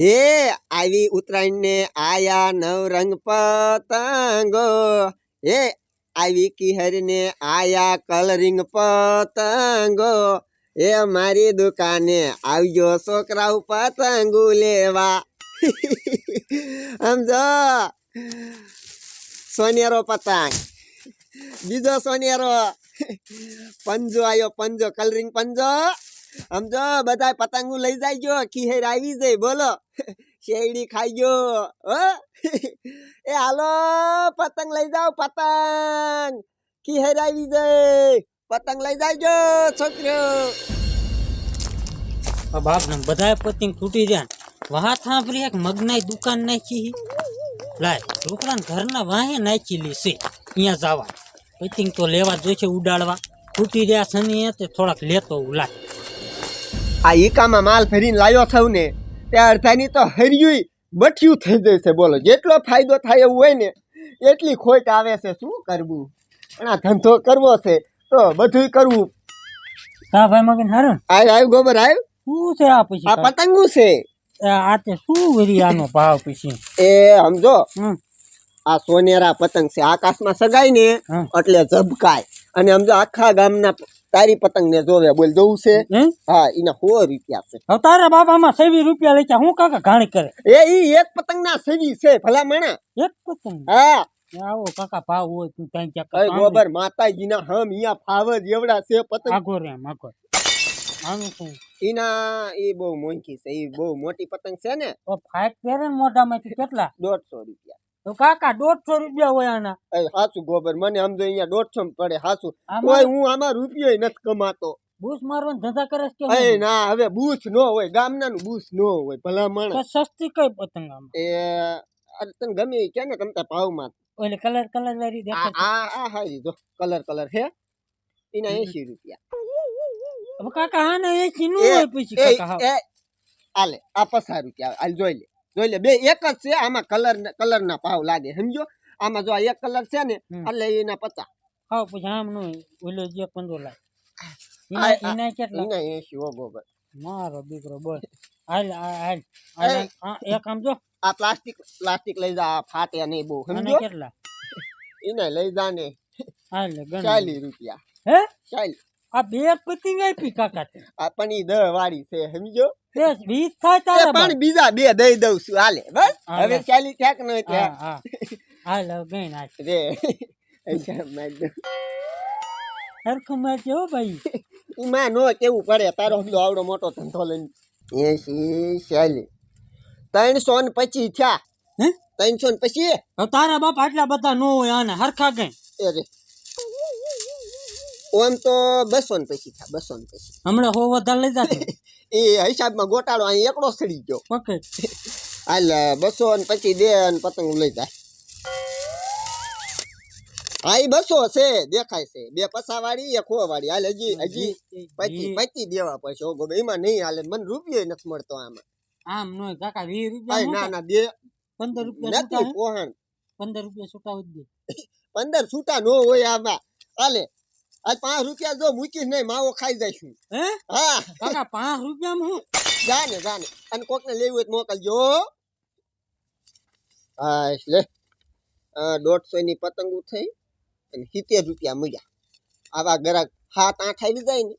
હે, આવી ઉત્તરાયણને આયા નવ રંગ પતંગો. હે, આવી કિહરને આયા કલરિંગ પતંગો. હે, મારી દુકાને આવજો છોકરાઓ પતંગો લેવા. સમજો સોનેરો પતંગ. બીજો સોનેરો. પંજો આવ્યો પંજો, કલરિંગ પંજો. સમજો બધા પતંગો લઈ જાયજો, ખીહેર આવી જાય, બોલો. શેરડી ખાઈજો, હો. એ હાલો, પતંગ લઈ જાઓ, પતંગ. ખીહેર આવી જાય. પતંગ લઈ જાયજો છોકરો બાપ ને બધા પતંગ તૂટી જાય વાહ થાંભરી એક મગનાઈ દુકાન નાખી લાય, છોકરાને ઘરના વાહે નાખી લી છે. અહીંયા જવા. પતિંગ તો લેવા જોઈશે ઉડાડવા. તૂટી રહ્યા શનિએ તે થોડાક લેતો લાય આ ઈકામાં માલ ભરીને લાવ્યો છું ને તે અડધાની તો હરિયું બઠિયું થઈ જશે. બોલો જેટલો ફાયદો થાય એવું હોય ને એટલી ખોટ આવે છે. શું કરવું? પણ આ ધંધો કરવો છે. તો બધુંય કરવું. હા ભાઈ મગન હારું આવ્યું આવ્યું ગોબર આવ્યું શું છે આ પછી આ પતંગું છે. આ તે શું વરી આનો ભાવ પછી? એ સમજો. આ સોનેરા પતંગ છે. આકાશમાં સગાય ને એટલે ઝબકાય. અને સમજો આખા ગામના તારી પતંગ ને જોવે બોલ જવું છે? હા? એના સો રૂપિયા છે. હવે તારા બાપામાં સેવી રૂપિયા લઈ હું કાકા ઘાણી કરે? એ ઈ એક પતંગ ના સેવી છે ભલા મણા. એક પતંગ? હા. આવો કાકા ભાવ હોય તું ત્યાં ગોબર માતાજીના હમ અહીંયા ફાવ જ એવડા છે પતંગ. આગો રે આગો. આનું શું? એના એ બહુ મોંઘી છે એ બહુ મોટી પતંગ છે ને. પહેરે મોઢામાંથી કેટલા? દોઢસો રૂપિયા. તો કાકા દોઢસો રૂપિયા હોય આના. સાચું ગોબર મને સમજો અહીંયા દોઢસો પડે સાચું કોઈ હું આમાં રૂપિયો નથી કમાતો. બૂસ મારવાનો ધંધા કરે છે કે એ ના હવે બૂથ નો હોય ગામના નું બૂથ નો હોય ભલા માણસ. સસ્તી કઈ પતંગ આમ? એ અરે તને ગમે કે ને તમતા ભાવમાં. ઓલે કલર કલર વાળી દેખાય આ આ હા જો કલર કલર હે. એના 80 રૂપિયા. હવે કાકા આને એસી નું હોય પછી કાકા. એ આલે આ પચાસ રૂપિયા આલ જોઈ લે. જોઈ લે બે એક જ છે આમાં કલર કલર ના ભાવ લાગે સમજો? આમાં જો આ એક કલર છે ને એટલે એના પચાસ. હા પછી આમ નું ઓલો જે પંદો લાખ. એના એના કેટલા? એના એસી ઓ ગોબર મારો દીકરો બોલ હાલ હાલ આ એક આમ જો. આ પ્લાસ્ટિક પ્લાસ્ટિક લઈ જા ફાટે નહીં બહુ સમજો? કેટલા? એને લઈ જા ને. હાલ ચાલીસ રૂપિયા. હે? ચાલી આ બે પતંગ આપી કાકા આ પણ ઈ દહ વાળી છે સમજો? બસ વીસ થાય એ પણ બીજા બે દઈ દઉં છું હાલે બસ. હવે ચાલી થાક ન નહીં હા. ગઈ નાખ રે. સરખું માં કેવો ભાઈ. માં નો કેવું પડે તારો હમલો આવડો મોટો ધંધો લઈને. એસી ચાલી. ત્રણસો ને પચીસ થયા. ત્રણસો ને પછી તારા બાપ આટલા બધા નો હોય આને હરખા ગઈ. એ રે. ઓમ તો બસો ને પછી થયા બસો ને પછી હમણાં હો વધારે લઈ જાતે એ હિસાબમાં ગોટાળો અહીં એકડો સડી ગયો. ઓકે. હાલ બસો ને પછી દે અને પતંગ લઈ જાય હા એ બસો છે દેખાય છે. બે પસા વાળી એક હો વાળી હાલ હજી હજી પચી પચી દેવા પડશે. ઓગો એમાં નહીં હાલે. મને રૂપિયો નથી મળતો આમાં. આમ નો કાકા વીસ રૂપિયા ના ના બે પંદર રૂપિયા નથી પોહણ. પંદર રૂપિયા છૂટા હોય દે. પંદર છૂટા નો હોય આમાં. હાલે. આજ પાંચ રૂપિયા જો મૂકીશ નહીં માવો ખાઈ જઈશું. હે? હા. કાકા પાંચ રૂપિયામાં હું? જા ને જા ને અને કોકને લેવું હોય તો મોકલજો હા. એટલે દોઢસો ની પતંગો થઈ અને સિત્તેર રૂપિયા મળ્યા. આવા ગ્રાહક હાથ આઠ આવી જાય ને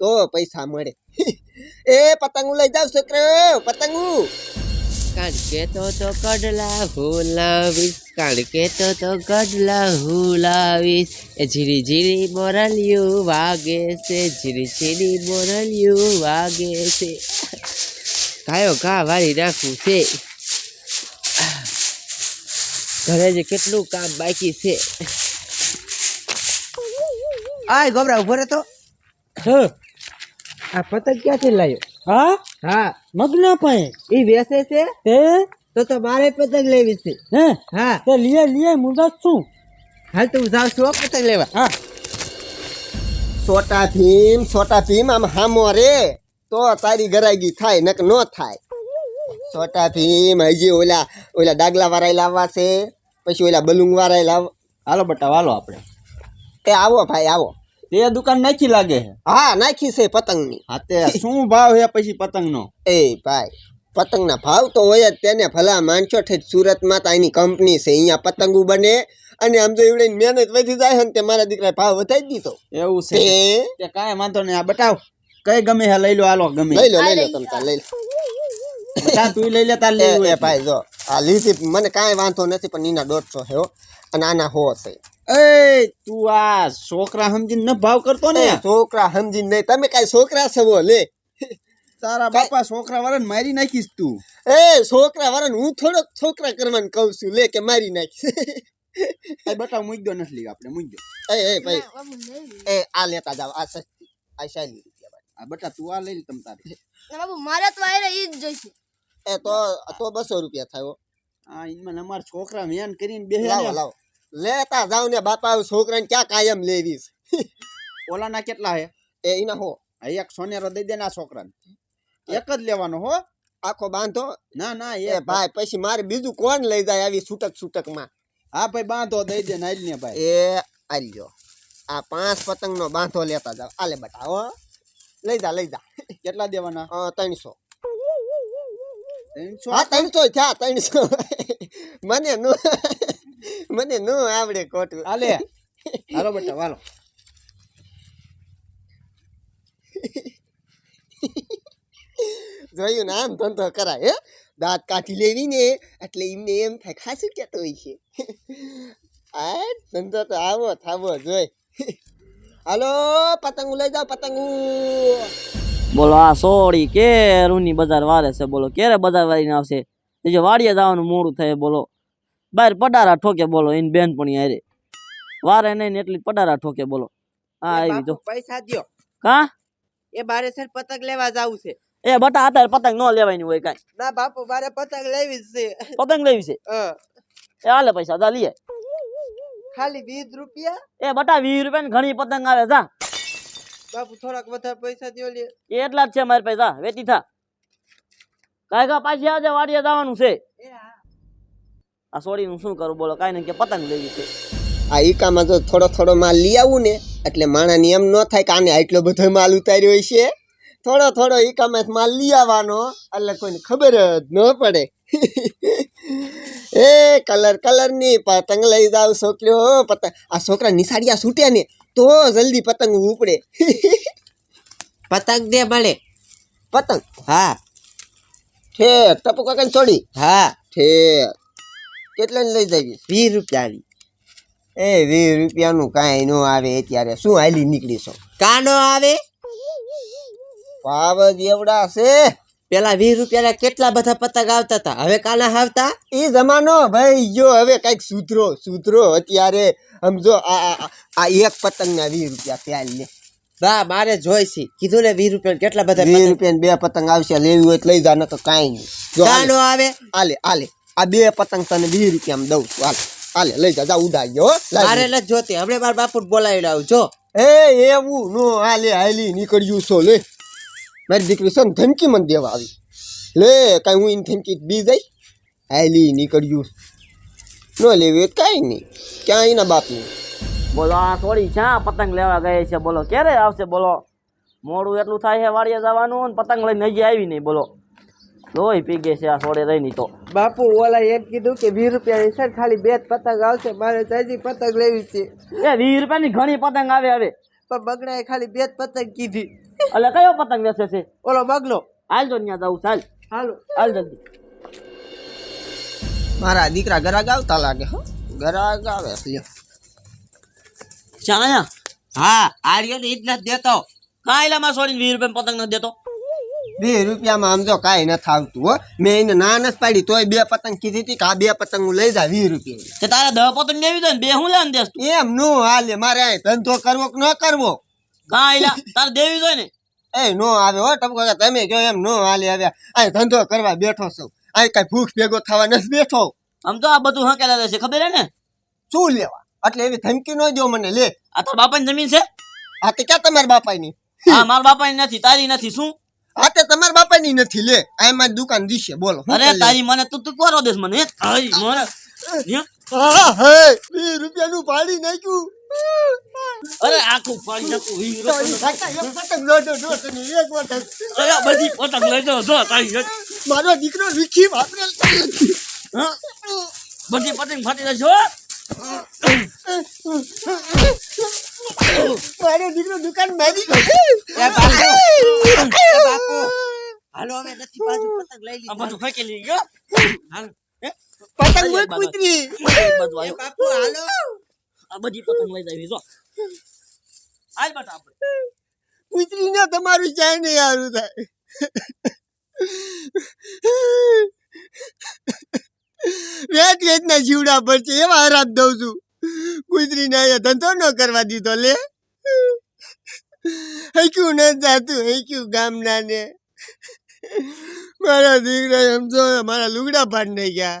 તો પૈસા મળે. એ પતંગો લઈ જાવ છોકરો પતંગો. કાઢકે તો તો કડલા હુલાવીશ કાઢકે તો તો કડલા હુલાવીશ એ ઝીરી ઝીરી મોરલિયું વાગે છે ઝીરી ઝીરી મોરલિયું વાગે છે. કાયો કા વાળી રાખવું છે? ઘરે જે કેટલું કામ બાકી છે? આય ગોબરા ઊભો રહેતો. આ પતંગ ક્યાંથી લાવ્યો હા? હા. મગના પાસે એ વેસે છે? તે તો તો મારે પતંગ લેવી છે. હે? હા. તે લીએ લીએ મુદત શું હાલ તું જાવ છું હો પતંગ લેવા. હા. છોટા ભીમ છોટા ભીમ આમ હામો રે. તો તારી ગરાગી થાય નક નો થાય. છોટા ભીમ હજી ઓલા ઓલા ડાગલા વાળા લાવવા છે. પછી ઓલા બલુંગ વાળા લાવ. હાલો બટા વાલો આપણે. એ આવો ભાઈ આવો. તે દુકાન નાખી લાગે છે? હા નાખી છે પતંગની. હા તે શું ભાવ છે પછી પતંગનો? એ ભાઈ પતંગના ભાવ તો હોય જ તેને ભલા માનશો ઠેઠ સુરતમાં તો એની કંપની છે. અહીંયા પતંગો બને અને આમ તો એવડે મહેનત વધી જાય છે ને તે મારા દીકરાએ ભાવ વધારી દીધો. એવું છે? તે કાંઈ વાંધો નહીં. આ બતાવ કઈ ગમે હે લઈ લો હાલો ગમે. લઈ લો લઈ લો તમે તાર લઈ લો. તું લઈ લે તાર લઈ લેવું ભાઈ જો. આ લીધી. મને કાંઈ વાંધો નથી પણ નીના દોઢસો છે અને આના હો છે. એ તું આ છોકરા સમજીને ન ભાવ કરતો ને? છોકરા સમજીને નહીં. તમે કાંઈ છોકરા છો લે. તારા બાપા છોકરા વાળાને મારી નાખીશ તું. એ છોકરા વાળાને હું થોડોક છોકરા કરવાનું કહું છું લે કે મારી નાખીશ. એ બતાવ મૂકી દો નથી આપણે મૂકી દો. એ એ ભાઈ. એ આ લેતા જાવ આ સસ્તી આ શાયલી ભાઈ આ બટા તું આ લઈ લે તમ તારે. બાબુ મારે તો આયરે ઈ જ જોઈશે. એ તો તો બસો રૂપિયા થયો આ ઈમાં અમારા છોકરા મેન કરીને બે લાવો લાવો. લેતા જાવ ને બાપા છોકરાને ક્યાં કાયમ લેવીશ ઓલાના કેટલા હે? એ એના હો. એક સોનેરો દઈ દે ના છોકરાને. એક જ લેવાનો હો. આખો બાંધો? ના ના એ ભાઈ પછી મારે બીજું કોણ લઈ જાય આવી છૂટક છૂટકમાં? હા ભાઈ બાંધો દઈ દે નાઈ ને ભાઈ. એ આલ્યો આ પાંચ પતંગનો બાંધો લેતા જાવ. આલે બટા હો. લઈ જા લઈ જા. કેટલા દેવાના? ત્રણસો. હા ત્રણસો થયા ત્રણસો. મને નો મને નો આવડે ખોટું હાલે. હાલો બેટા વાલો જોયું ને આમ ધંધો કરાય હે? દાંત કાઢી લેવી ને એટલે એમને એમ થાય ખાસું કહેતો હોય છે. આ ધંધો તો આવો થાવો જોઈ હાલો પતંગ લઈ જાઓ પતંગો. બોલો આ સોળી કે રૂની બજાર વારે છે? બોલો ક્યારે બજાર વારીને આવશે? એ જો વાડીએ જવાનું મોડું થાય બોલો. બહાર પડારા ઠોકે બોલો એની બેન પણ હારે. વારે નહીં એટલી પડારા ઠોકે બોલો. હા આવી જો. પૈસા દો કા એ બારે સર પતંગ લેવા જાવું છે. એ બટા અત્યારે પતંગ ન લેવાની હોય કાઈ. ના બાપુ મારે પતંગ લેવી છે. પતંગ લેવી છે? એ હાલે પૈસા દા લઈએ ખાલી વીસ રૂપિયા? એ બટા વીસ રૂપિયા ઘણી પતંગ આવે જા. બાપુ થોડાક વધારે પૈસા દ્યો લે. એટલા જ છે મારી પાસે વેતી થા. કાય કા પાછી આજે વાડીએ જવાનું છે. આ સોળીનું શું કરું બોલો કાઈ નહીં કે પતંગ લેવી છે. આ ઈકામાં જો થોડો થોડો માલ લઈ આવું ને એટલે માણાને એમ ન થાય કે આને આટલો બધો માલ ઉતાર્યો છે. થોડો થોડો ઈકામાં માલ લઈ આવવાનો એટલે કોઈને ખબર જ ન પડે. એ કલર કલરની પતંગ લઈ જાવ છોકરીઓ પતંગ. આ છોકરા નિશાળિયા છૂટ્યા ને તો જલ્દી પતંગ ઉપડે. પતંગ દે મળે પતંગ? હા. ઠેક ટપુ કાકા છોડી. હા. ઠેક કેટલાની લઈ જાવી? વીસ રૂપિયાની. એ વીસ રૂપિયાનું કાંઈ ન આવે અત્યારે. શું હાલી નીકળીશો? કાનો આવે? પાવ જ એવડા છે. પેલા વીસ રૂપિયાના કેટલા બધા પતંગ આવતા હતા? હવે કાના આવતા? એ જમાનો ભાઈ જો હવે કંઈક સુધરો સુધરો અત્યારે. સમજો આ આ- એક પતંગના વીસ રૂપિયા પ્યાલ લે. બા મારે જોઈશે. કીધું ને વીસ રૂપિયા કેટલા બધા વીસ રૂપિયા બે પતંગ આવશે લેવી હોય તો લઈ જા તો કાંઈ નહીં. આવે. આલે આલે આ બે પતંગ તને વીસ રૂપિયામાં દઉં છું. હાલ હાલે લઈ જા જા હો લાવી. મારે નથી જોતી. હમણાં મારા બાપુ બોલાવી લાવું જો. એ એવું નો હાલે હાલી નીકળ્યું છો લે. મારી દીકરી છે ને ધમકી મને દેવા આવી. લે કાંઈ હું એની ધમકી બી જઈ હાલી નીકળ્યું ન લેવી કાંઈ નહીં. ક્યાં એના બાપની? બોલો આ થોડી ક્યાં પતંગ લેવા ગઈ છે? બોલો ક્યારે આવશે? બોલો મોડું એટલું થાય છે વાડીએ જવાનું ને પતંગ લઈને હજી આવી નહીં બોલો. લોહી પી ગઈ છે આ સોડે રહી નહીં તો. બાપુ ઓલા એમ કીધું કે વીસ રૂપિયા છે ખાલી બે જ પતંગ આવશે મારે ત્રીજી પતંગ લેવી છે. એ વીસ રૂપિયાની ઘણી પતંગ આવે હવે. પણ બગડાએ ખાલી બે જ પતંગ કીધી. એટલે કયો પતંગ વેચે છે? ઓલો બગલો. હાલ જો ત્યાં જાઉં ચાલ. હાલો. હાલ જલ્દી. મારા દીકરા ગરાગ આવતા લાગે હો. ગરાગ આવે છે. લ્યો. હા આર્યો ને ઈજ નથી દેતો. કાંઈ લામાં સોડીને વીસ રૂપિયા પતંગ નથી દેતો? બે રૂપિયામાં આમ જો કાંઈ નથી આવતું હો. મેં એને ના નથી પાડી તોય બે પતંગ કીધી હતી કે આ બે પતંગ હું લઈ જા વીસ રૂપિયા તે તારે દહ પતંગ લેવી ને બે હું લેવાનું દેસ એમ નું હાલે મારે ધંધો કરવો કે ન કરવો? કાંઈ લા તારે દેવી હોય ને. એ નો આવે હો ટપુ તમે કહો એમ નો હાલે ધંધો કરવા બેઠો છું. અહીં કઈ ભૂખ ભેગો થવા નથી બેઠો. આમ તો આ બધું હકેલા રહેશે ખબર હે ને? શું લેવા? એટલે એવી ધમકી ન દો મને લે. આ તાર બાપાની જમીન છે? આ તે ક્યાં તમારા બાપાની? હા મારા બાપાની નથી તારી નથી શું? આ તે તમારા બાપાની નથી લે. આ મારી દુકાન દિશે બોલો અરે તારી મને તું તું કરો દેસ મને તારી મને હે? હા. વીસ રૂપિયાનું ભાડી નાખ્યું. અરે આખું પાડી નાખું. એક પતંગ લોટો લોટો ને એક પતંગ. અરે બધી પતંગ લઈ જો તારી મારો દીકરો વિખી વાપરે બધી પતંગ ફાટી જશે મારો દીકરો દુકાન હાલો અમે નથી પાછું પતંગ લઈ લીધી. બધું ફેંકી લઈ ગયો પતંગ મોત કૂતરી. બાપુ હાલો આ બધી પતંગ લઈ જાવી જો આજ બટા આપણે કૂતરી ને તમારું ચાય નહીં સારું થાય વેટ વેચના જીવડા પર છે એવા હરાપ દઉં છું કૂતરીને અહીંયા ધંધો ન કરવા દીધો લે હૈક્યું ન જાતું હૈક્યું ગામના ને મારા દીકરા એમ જો મારા લુગડા પાડ નહીં ગયા